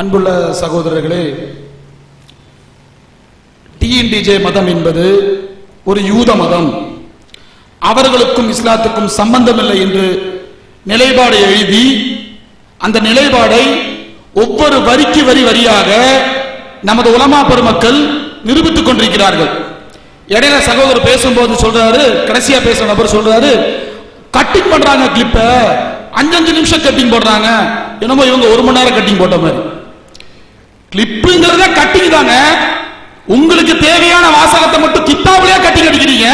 அன்புள்ள சகோதரர்களே டிஎன்டிஜே மதம் என்பது ஒரு யூத மதம். அவர்களுக்கும் இஸ்லாத்துக்கும் சம்பந்தமில்லை என்று நிலைப்பாடை எழுதி அந்த நிலைப்பாடை ஒவ்வொரு வரிக்கு வரி வரியாக நமது உலமா பெருமக்கள் நிரூபித்துக் கொண்டிருக்கிறார்கள். இடையில சகோதரர் பேசும்போது சொல்றாரு கடைசியா பேசுற நபர் சொல்றாரு கட்டிங் பண்றாங்க கிளிப்ப அஞ்சஞ்சு நிமிஷம் கட்டிங் போடுறாங்க. என்னமோ இவங்க ஒரு மணி நேரம் கட்டிங் போட்ட மாதிரி. கிளிப்புங்கிறத கட்டிங் தாங்க உங்களுக்கு தேவையான வாசகத்தை மட்டும் கித்தாபுலயே கட்டிங் அடிக்கிறீங்க.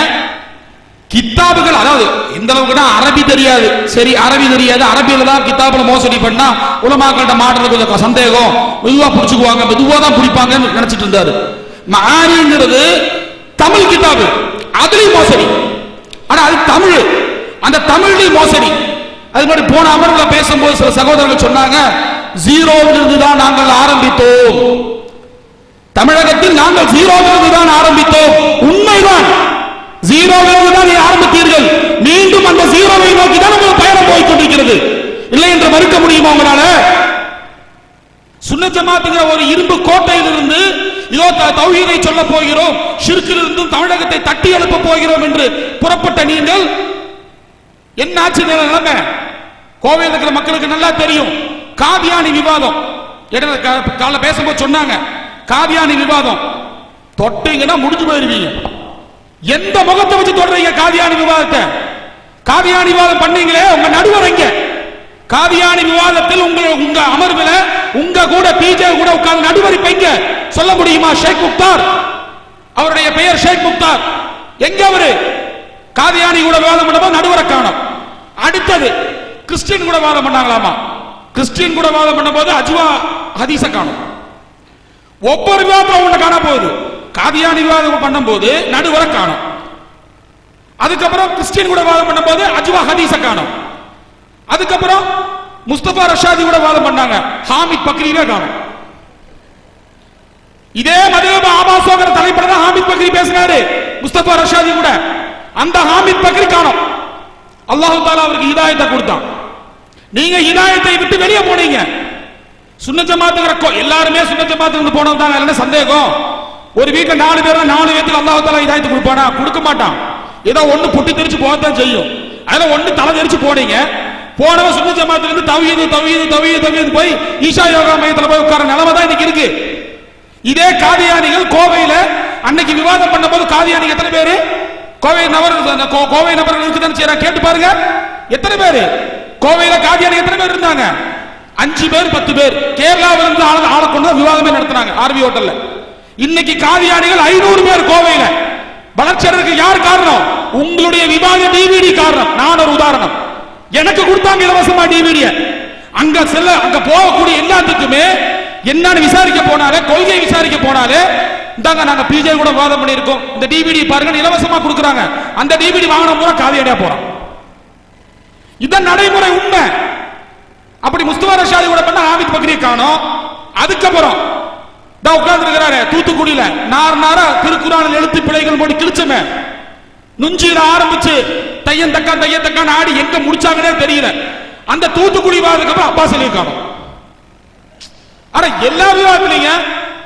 கித்தாபுகள் அதாவது எந்த அளவுக்குன்னா அரபி தெரியாது. சரி அரபி தெரியாது. அரபியில தான் கித்தாபுல மோசடி பண்ணா உலமாக்கள்கிட்ட மாட்டுறது கொஞ்சம் சந்தேகம். மெதுவா பிடிச்சுக்குவாங்க. மெதுவா தான் பிடிப்பாங்கன்னு நினைச்சிட்டு இருந்தாரு. மாரிங்கிறது தமிழ் கித்தாபு. அதுலயும் மோசடி. ஆனா அது தமிழ். அந்த தமிழ்லயும் மோசடி. அது மாதிரி போன அமர்வுல பேசும்போது சில சகோதரர்கள் சொன்னாங்க ஜீரோவிலிருந்து தான் நாங்கள் ஆரம்பித்தோம். தமிழகத்தில் நாங்கள் ஜீரோவிலிருந்து தான் ஆரம்பித்தோம். உண்மைதான். ஜீரோவிலிருந்து தான் நீ ஆரம்பித்தீர்கள். மீண்டும் அந்த ஜீரோவை நோக்கி தான் நமது பயணம் போய் கொண்டிருக்கிறது. இல்லை என்று மறுக்க முடியுமா உங்களால? சுன்ன ஜமாத்துங்கிற ஒரு இரும்பு கோட்டையிலிருந்து இதோ தௌஹீதை சொல்ல போகிறோம். ஷிர்கிலிருந்தும் தமிழகத்தை தட்டி எழுப்ப போகிறோம் என்று புறப்பட்ட நீங்கள் என்ன ஆச்சு நிலைமை? கோவையில் இருக்கிற மக்களுக்கு நல்லா தெரியும். காவியானி விவாதம். இடையில காலைல பேசும்போது சொன்னாங்க காவியானி விவாதம். தொட்டீங்கன்னா முடிஞ்சு போயிருவீங்க. எந்த முகத்தை வச்சு தொடறீங்க காவியானி விவாதத்தை? காவியானி விவாதம் பண்ணீங்களே உங்க நடுவர் எங்க? காவியானி விவாதத்தில் உங்க உங்க அமர்வுல உங்க கூட பிஜே கூட உட்கார்ந்து நடுவர் இப்ப எங்க? சொல்ல முடியுமா? ஷேக் முக்தார். அவருடைய பெயர் ஷேக் முக்தார். எங்க அவரு? காதியானி கூட விவாதம் பண்ணும்போது நடுவரை காணும். அடுத்தது கிறிஸ்டின் கூட விவாதம் பண்ணாங்களாமா? கிறிஸ்டியன் கூட வாதம் பண்ணும்போது அஜ்வா ஹதீஸ காணும். ஒவ்வொரு விவாதம் ஒண்ணு காண போகுது காதியானி விவாதம் பண்ணும்போது நடுவரை காணும். அதுக்கப்புறம் கிறிஸ்டியன் கூட வாதம் பண்ணும்போது அஜ்வா ஹதீஸ காணும். அதுக்கப்புறம் முஸ்தபா ரஷாதி கூட வாதம் பண்ணாங்க. ஹாமித் பக்ரிவே காணும். இதே மதுரப ஆபாசோகர தலைப்பட தான் ஹாமித் பக்ரி பேசினாரு. முஸ்தபா ரஷாதி கூட. அந்த ஹாமித் பக்ரி காணும். அல்லாஹு தாலா அவருக்கு இதாயத்தை கொடுத்தான். நீங்க இதாயத்தை விட்டு வெளியே போனீங்க. சுண்ணச்சமாத்துங்கிற எல்லாருமே சுன்ன ஜமாத்து போனது தான் என்ன சந்தேகம். ஒரு வீட்டில் நாலு பேர் நாலு பேருக்கு அல்லாஹ் தாலா கொடுப்பானா கொடுக்க மாட்டான். ஏதோ ஒன்று பொட்டி தெரிச்சு போகத்தான் செய்யும். அதனால ஒன்று தலை தெரிச்சு போனீங்க. போனவன் சுன்ன ஜமாத்துல இருந்து தவியது தவியது தவியது தவியது போய் ஈஷா யோகா மையத்தில் போய் உட்கார நிலைமை தான் இன்னைக்கு இருக்கு. இதே காதியானிகள் கோவையில அன்னைக்கு விவாதம் பண்ணும்போது காதியானிகள் எத்தனை பேரு? கோவை நபர் கோ- கோவை நபர்கள் இருக்குதான்னு செய்யறா கேட்டு பாருங்க. எத்தனை பேரு? கோவையில காதியானி எத்தனை பேர் இருந்தாங்க? அஞ்சு பேர் பத்து பேர். கேரளாவில் இருந்து ஆள ஆளை கொண்டு விவாதமே நடத்துனாங்க ஆர்வி ஹோட்டல்ல. இன்னைக்கு காதியானிகள் ஐநூறு பேர் கோவையில. வளர்ச்சி யார் காரணம்? உங்களுடைய விவாத டிவிடி காரணம். நான் ஒரு உதாரணம். எனக்கு கொடுத்தாங்க இலவசமா டிவிடிய அங்க செல்ல அங்க போகக்கூடிய எல்லாத்துக்குமே என்னன்னு விசாரிக்க போனாலே கொள்கை விசாரிக்க போனாலே இந்தாங்க நாங்க பிஜே கூட விவாதம் பண்ணியிருக்கோம். இந்த டிவிடி பாருங்க இலவசமா கொடுக்குறாங்க. அந்த டிவிடி வாங்கின பூரா காவியடியா போறோம் இதான் நடைமுறை உண்மை. அப்படி முஸ்துவா ரஷாதி கூட பண்ண ஆமித் பக்ரி காணோம். அதுக்கப்புறம் தான் உட்கார்ந்து இருக்கிறாரு தூத்துக்குடியில. நார் நாரா திருக்குறான் எழுத்து பிழைகள் போட்டு கிழிச்சமே. நுஞ்சியில ஆரம்பிச்சு தையன் தக்கா தையன் தக்கான்னு ஆடி எங்க முடிச்சாங்கன்னே தெரியல. அந்த தூத்துக்குடி வாதத்துக்கு அப்புறம் அப்பா சொல்லியிருக்காங்க ஆனா எல்லா விவாதத்திலைங்க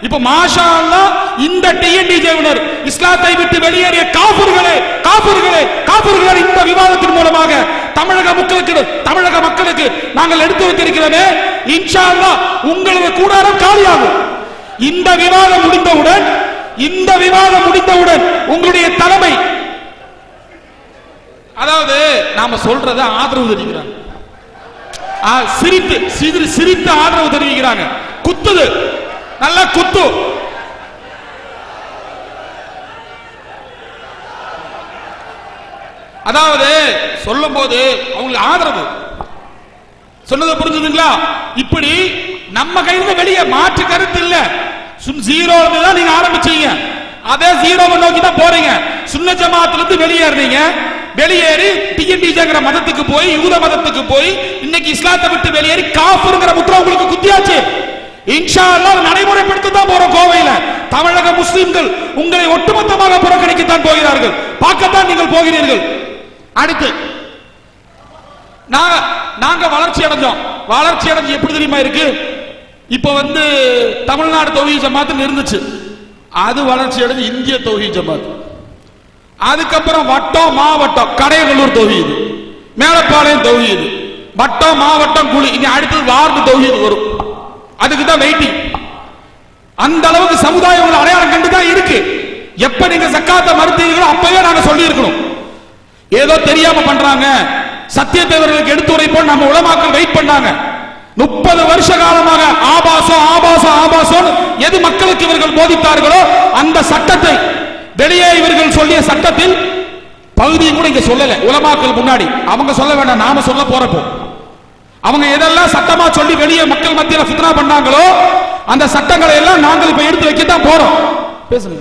இப்ப மாஷா அல்லா இந்த டிஎன்டிஜேவினர் இஸ்லாத்தை விட்டு வெளியேறிய காபூர்களே காபூர்களே காபூர்களே இந்த விவாதத்தின் மூலமாக தமிழக மக்களுக்கு தமிழக மக்களுக்கு நாங்கள் எடுத்து வைத்திருக்கிறோமே இன்ஷா அல்லாஹ் உங்களது கூடாரம் காலியாகும். இந்த விவாதம் முடிந்தவுடன் இந்த விவாதம் முடிந்தவுடன் உங்களுடைய தலைமை அதாவது நாம சொல்றத ஆதரவு தெரிவிக்கிறாங்க. சிரித்து சிறு சிரித்து ஆதரவு தெரிவிக்கிறாங்க. குத்துது நல்லா குத்து. அதாவது சொல்லும் போது அவங்களுக்கு ஆதரவு. சொன்னது புரிஞ்சுதுங்களா? இப்படி நம்ம கையில வெளியே மாற்று கருத்து இல்ல. ஜீரோ தான் நீங்க ஆரம்பிச்சீங்க. அதே ஜீரோவை நோக்கி தான் போறீங்க. சுன்ன ஜமாத்துல இருந்து வெளியேறீங்க வெளியேறி டிஎன்டிஜேங்கிற மதத்துக்கு போய் யூத மதத்துக்கு போய் இன்னைக்கு இஸ்லாத்தை விட்டு வெளியேறி காஃபுங்கிற முத்திரை உங்களுக்கு குத்தியாச்சு. இன்ஷா அல்லாஹ் நடைமுறைப்படுத்த தான் போறோம் கோவையில. தமிழக முஸ்லிம்கள் உங்களை ஒட்டுமொத்தமாக புறக்கணிக்கத்தான் போகிறார்கள். பார்க்கத்தான் நீங்கள் போகிறீர்கள். அடுத்து நாங்க வளர்ச்சி அடைஞ்சோம். வளர்ச்சி அடைஞ்சு எப்படி தெரியுமா இருக்கு? இப்ப வந்து தமிழ்நாடு தொகுதி ஜமாத்து இருந்துச்சு. அது வளர்ச்சி அடைஞ்சு இந்திய தொகுதி ஜமாத் அதுக்கப்புறம் வட்டம் மாவட்டம் கடையநல்லூர் தௌஹீது மேலப்பாளையம் தௌஹீது வட்டம் மாவட்டம் குழு. இனி அடுத்தது வார்டு தௌஹீது வரும். அதுக்கு தான் வெயிட்டிங் அந்த அளவுக்கு சமுதாயம் உங்களை அடையாளம் கண்டு தான் இருக்கு. எப்ப நீங்க சக்காத்த மறுத்தீங்களோ அப்பவே நாங்க சொல்லி இருக்கணும் ஏதோ தெரியாம பண்றாங்க. சத்தியத்தேவர்களுக்கு எடுத்து உரைப்போம் நம்ம உலமாக்கள் வெயிட் பண்ணாங்க. முப்பது வருஷ காலமாக ஆபாசம் ஆபாசம் ஆபாசம் எது மக்களுக்கு இவர்கள் போதித்தார்களோ அந்த சட்டத்தை வெளியே இவர்கள் சொல்லிய சட்டத்தில் பகுதியும் கூட இங்க சொல்லல. உலமாக்கள் முன்னாடி. அவங்க சொல்ல வேண்டாம் நாம சொல்ல போறப்போ. அவங்க எதெல்லாம் சட்டமா சொல்லி வெளியே மக்கள் மத்தியில் ஃபித்னா பண்ணாங்களோ அந்த சட்டங்களை எல்லாம் நாங்கள் இப்ப எடுத்து வைக்க தான் போறோம். பேசுங்க.